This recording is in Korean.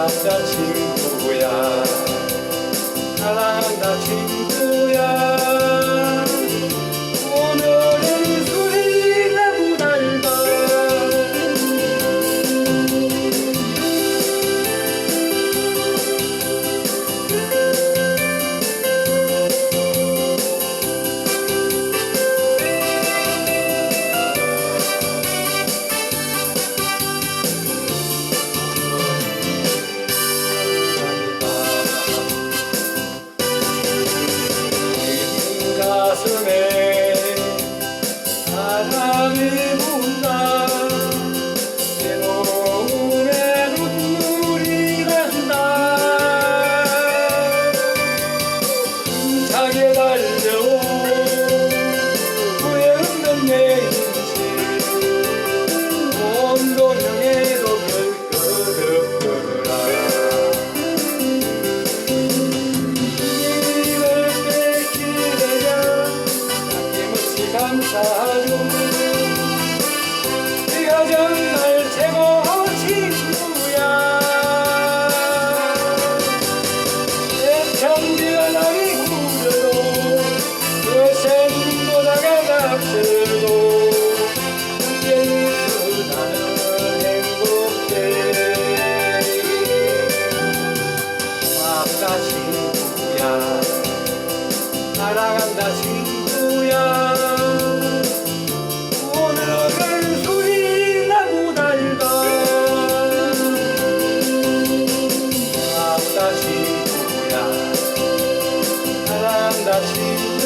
고맙다 친구야. 사랑한다 친구야 감사하죠 네가 정말 최고 친구야 내 참지가 나를 구려도 그센 보다가 닥쳐도 함께 있어 나는 행복해 고맙다 친구야 사랑한다 친구야 고맙다